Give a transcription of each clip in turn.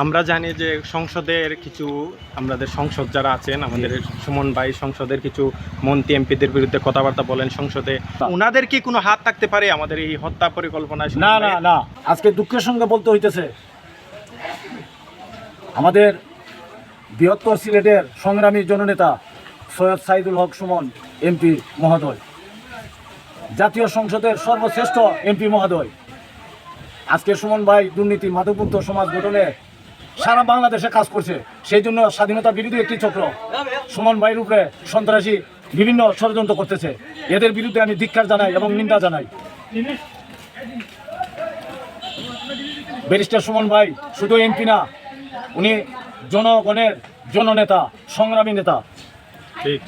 আমরা জানি যে সংসদের কিছু আমাদের সংসদ যারা আছেন আমাদের সুমন ভাই সংসদের কিছু মন্ত্রী এমপিদের বিরুদ্ধে কথাবার্তা বলেন সংসদে। ওনাদের কি কোনো হাত থাকতে পারে আমাদের এই হত্যা পরিকল্পনায় সুমন না না না। আজকে দুঃখের সঙ্গে বলতে হইতেছে আমাদের বৃহত্তর সিলেটের সংগ্রামী জননেতা সৈয়দ সাইদুল হক সুমন এমপি মহোদয় জাতীয় সংসদের সর্বশ্রেষ্ঠ এমপি মহোদয়। আজকে সুমন ভাই দুর্নীতি মাদকমুক্ত সমাজ গঠনে সারা বাংলাদেশে কাজ করছে। সেই জন্য স্বাধীনতা বিরোধী একটি চক্র সুমন ভাইয়ের উপরে সন্ত্রাসী বিভিন্ন ষড়যন্ত্র করতেছে। এদের বিরুদ্ধে আমি ধিক্ষার জানাই এবং নিন্দা জানাই। ব্যারিস্টার সুমন ভাই শুধু এমপি না উনি জনগণের জননেতা সংগ্রামী নেতা। ঠিক।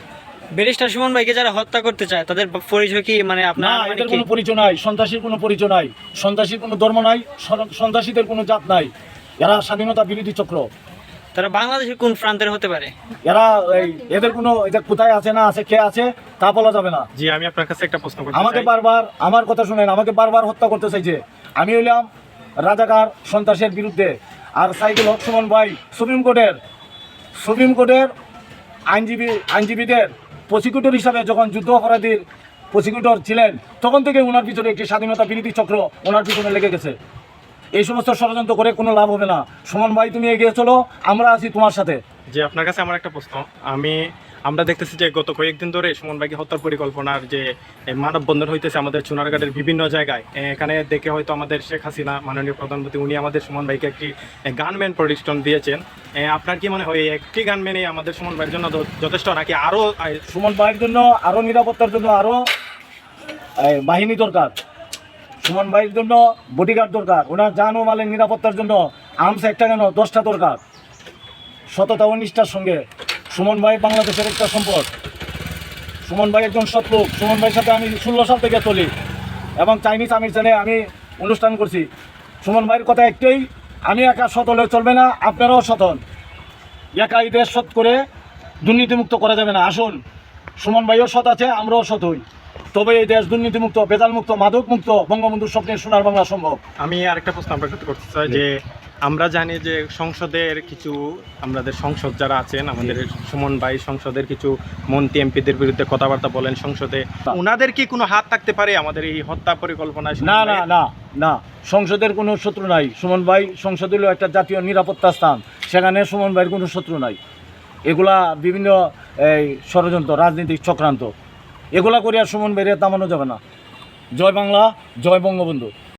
ব্যারিস্টার সুমন ভাইকে যারা হত্যা করতে চায় তাদের পরিচয় কি? মানে না আপনার মানে এদের কোনো পরিচয় নাই সন্ত্রাসীর কোনো পরিচয় নাই। সন্ত্রাসীর কোনো ধর্ম নাই সন্ত্রাসীদের কোনো জাত নাই। এরা স্বাধীনতা বিরোধী চক্র। তারা বাংলাদেশের কোন প্রান্তের হতে পারে? এরা এই এদের কোনো এটা কোথায় আছে না আছে কে আছে তা বলা যাবে না। জি আমি আপনার কাছে একটা প্রশ্ন করতে আমাকে বারবার আমার কথা শুনেন আমাকে বারবার হত্যা করতে চাইছে আমি হইলাম রাজাকার সন্ত্রাসের বিরুদ্ধে। আর সাইদুল হক সুমন ভাই সুপ্রিম কোর্টের সুপ্রিম কোর্টের আইনজীবী আইনজীবীদের প্রসিকিউটর হিসাবে যখন যুদ্ধ অপরাধীর প্রসিকিউটর ছিলেন তখন থেকে ওনার পিছনে একটি স্বাধীনতা বিরোধী চক্র ওনার পিছনে লেগে গেছে। এই সমস্ত ষড়যন্ত্র করে কোনো লাভ হবে না। সুমন ভাই তুমি এগিয়ে চলো আমরা আছি তোমার সাথে। যে আপনার কাছে আমার একটা প্রশ্ন। আমি আমরা দেখতেছি যে গত কয়েকদিন ধরে সুমন ভাইকে হত্যার পরিকল্পনার যে মানববন্ধন হইতেছে আমাদের চুনারঘাটের বিভিন্ন জায়গায় এখানে দেখে হয়তো আমাদের শেখ হাসিনা মাননীয় প্রধানমন্ত্রী উনি আমাদের সুমন ভাইকে একটি গানম্যান প্রতিষ্ঠান দিয়েছেন। আপনার কি মনে হয় একটি গানম্যানই আমাদের সুমন ভাইয়ের জন্য যথেষ্ট নাকি আরও সুমন ভাইয়ের জন্য আরও নিরাপত্তার জন্য আরও বাহিনী দরকার? সুমন ভাইয়ের জন্য বডিগার্ড দরকার। ওনার জান ও মালের নিরাপত্তার জন্য আর্মস একটা কেন দশটা দরকার। সততা ও নিষ্ঠার সঙ্গে। সুমন ভাই বাংলাদেশের একটা সম্পদ। সুমন ভাই একজন সৎলোক সুমন ভাইয়ের সাথে আমি ষোলো সাল থেকে চলি এবং চাইনিজ আমির চ্যানে আমি অনুষ্ঠান করছি। সুমন ভাইয়ের কথা একটাই, আমি একা সৎ হলে চলবে না, আপনারাও সতন একা এই দেশ সৎ করে দুর্নীতিমুক্ত করা যাবে না। আসুন, সুমন ভাইও সৎ আছে, আমরাও সৎ হই। তবে এই দেশ দুর্নীতিমুক্ত বেতালমুক্ত মাদকমুক্ত বঙ্গবন্ধুর স্বপ্নের সোনার বাংলা সম্ভব। আমি আরেকটা প্রশ্ন আপনার কাছে করতে চাই যে আমরা জানি যে সংসদের কিছু আমাদের সংসদ যারা আছেন আমাদের সুমন ভাই সংসদের কিছু মন্ত্রী এমপিদের বিরুদ্ধে কথাবার্তা বলেন সংসদে ওনাদের কি কোনো হাত থাকতে পারে আমাদের এই হত্যা পরিকল্পনায়? না না না না সংসদের কোনো শত্রু নাই। সুমন ভাই সংসদ হলো একটা জাতীয় নিরাপত্তা স্থান সেখানে সুমন ভাইয়ের কোনো শত্রু নাই। এগুলা বিভিন্ন এই ষড়যন্ত্র রাজনৈতিক চক্রান্ত। এগুলা করিয়া সুমন বেরিয়ে তামানো যাবে না। জয় বাংলা জয় বঙ্গবন্ধু।